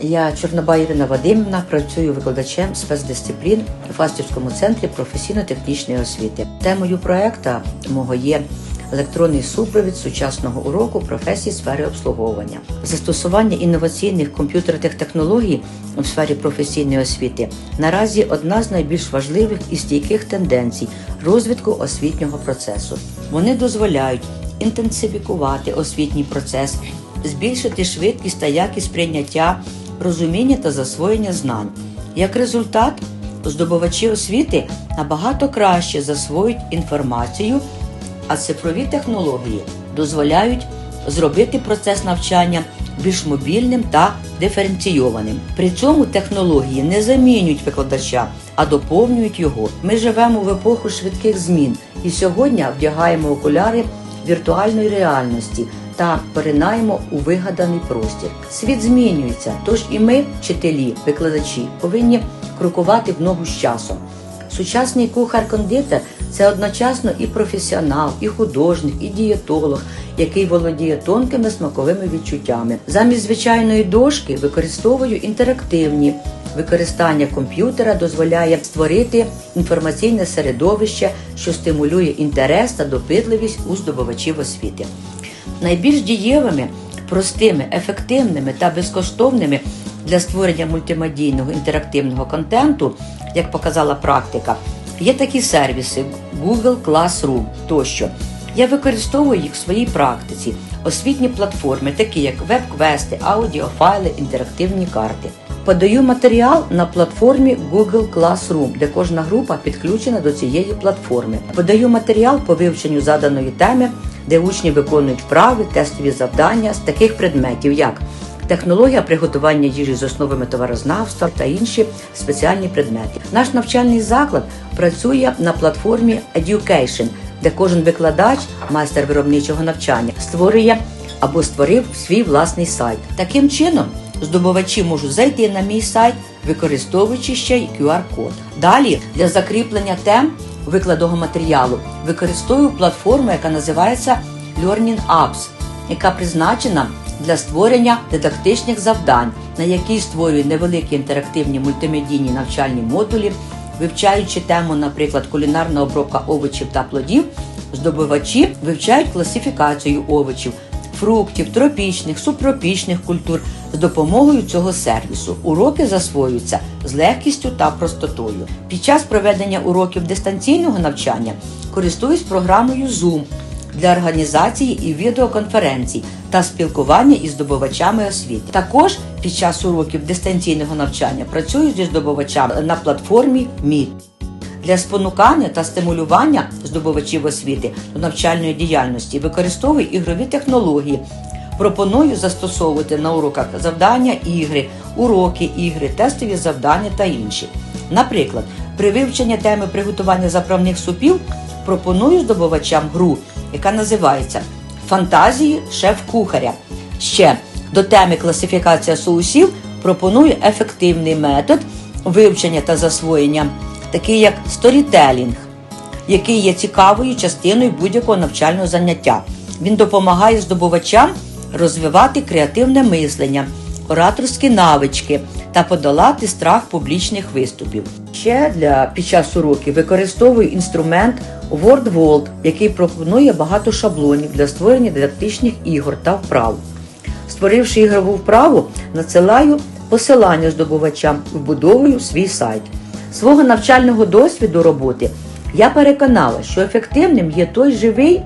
Я Чорноба Ірина Вадимівна, працюю викладачем спецдисциплін у Фастівському центрі професійно-технічної освіти. Темою проекту мого є електронний супровід сучасного уроку професії сфери обслуговування. Застосування інноваційних комп'ютерних технологій у сфері професійної освіти наразі одна з найбільш важливих і стійких тенденцій розвитку освітнього процесу. Вони дозволяють інтенсифікувати освітній процес, збільшити швидкість та якість прийняття, розуміння та засвоєння знань. Як результат, здобувачі освіти набагато краще засвоюють інформацію, а цифрові технології дозволяють зробити процес навчання більш мобільним та диференційованим. При цьому технології не замінюють викладача, а доповнюють його. Ми живемо в епоху швидких змін і сьогодні вдягаємо окуляри віртуальної реальності та поринаємо у вигаданий простір. Світ змінюється, тож і ми, вчителі, викладачі, повинні крокувати в ногу з часом. Сучасний кухар-кондитер це одночасно і професіонал, і художник, і дієтолог, який володіє тонкими смаковими відчуттями. Замість звичайної дошки використовую інтерактивні. Використання комп'ютера дозволяє створити інформаційне середовище, що стимулює інтерес та допитливість у здобувачів освіти. Найбільш дієвими, простими, ефективними та безкоштовними для створення мультимедійного інтерактивного контенту, як показала практика, є такі сервіси Google Classroom тощо. Я використовую їх в своїй практиці, освітні платформи, такі як веб-квести, аудіофайли, інтерактивні карти. Подаю матеріал на платформі Google Classroom, де кожна група підключена до цієї платформи. Подаю матеріал по вивченню заданої теми, де учні виконують вправи, тестові завдання з таких предметів, як технологія приготування їжі з основами товарознавства та інші спеціальні предмети. Наш навчальний заклад працює на платформі Education, де кожен викладач, майстер виробничого навчання, створює або створив свій власний сайт. Таким чином, здобувачі можуть зайти на мій сайт, використовуючи ще й QR-код. Далі для закріплення тем викладого матеріалу. Використовую платформу, яка називається Learning Apps, яка призначена для створення дидактичних завдань, на якій створюю невеликі інтерактивні мультимедійні навчальні модулі, вивчаючи тему, наприклад, кулінарна обробка овочів та плодів, здобувачі вивчають класифікацію овочів, фруктів, тропічних, субтропічних культур з допомогою цього сервісу. Уроки засвоюються з легкістю та простотою. Під час проведення уроків дистанційного навчання користуюсь програмою Zoom для організації і відеоконференцій та спілкування із здобувачами освіти. Також під час уроків дистанційного навчання працюю зі здобувачами на платформі Meet. Для спонукання та стимулювання здобувачів освіти до навчальної діяльності використовую ігрові технології. Пропоную застосовувати на уроках завдання ігри, уроки ігри, тестові завдання та інші. Наприклад, при вивченні теми приготування заправних супів пропоную здобувачам гру, яка називається Фантазії шеф-кухаря. Ще до теми класифікація соусів пропоную ефективний метод вивчення та засвоєння, такий як сторітелінг, який є цікавою частиною будь-якого навчального заняття. Він допомагає здобувачам розвивати креативне мислення, ораторські навички та подолати страх публічних виступів. Ще для під час уроків використовую інструмент WordWall, який пропонує багато шаблонів для створення дидактичних ігор та вправ. Створивши ігрову вправу, надсилаю посилання здобувачам, вбудовую свій сайт. Свого навчального досвіду роботи я переконала, що ефективним є той живий,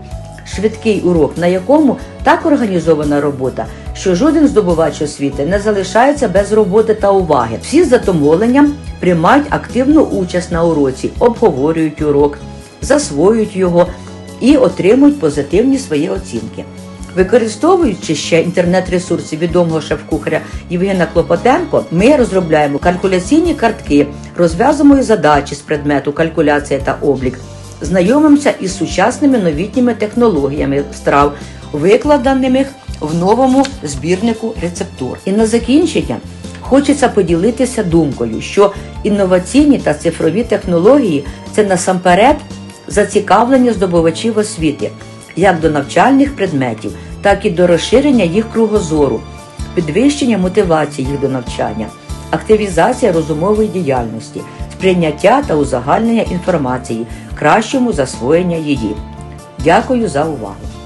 швидкий урок, на якому так організована робота, що жоден здобувач освіти не залишається без роботи та уваги. Всі з задоволенням приймають активну участь на уроці, обговорюють урок, засвоюють його і отримують позитивні свої оцінки. Використовуючи ще інтернет-ресурси відомого шеф-кухаря Євгена Клопотенко, ми розробляємо калькуляційні картки, розв'язуємо задачі з предмету калькуляція та облік, знайомимося із сучасними новітніми технологіями страв, викладеними в новому збірнику рецептур. І на закінчення хочеться поділитися думкою, що інноваційні та цифрові технології це насамперед зацікавлення здобувачів освіти як до навчальних предметів, так і до розширення їх кругозору. підвищення мотивації їх до навчання, активізація розумової діяльності, сприйняття та узагальнення інформації, кращому засвоєння її. Дякую за увагу!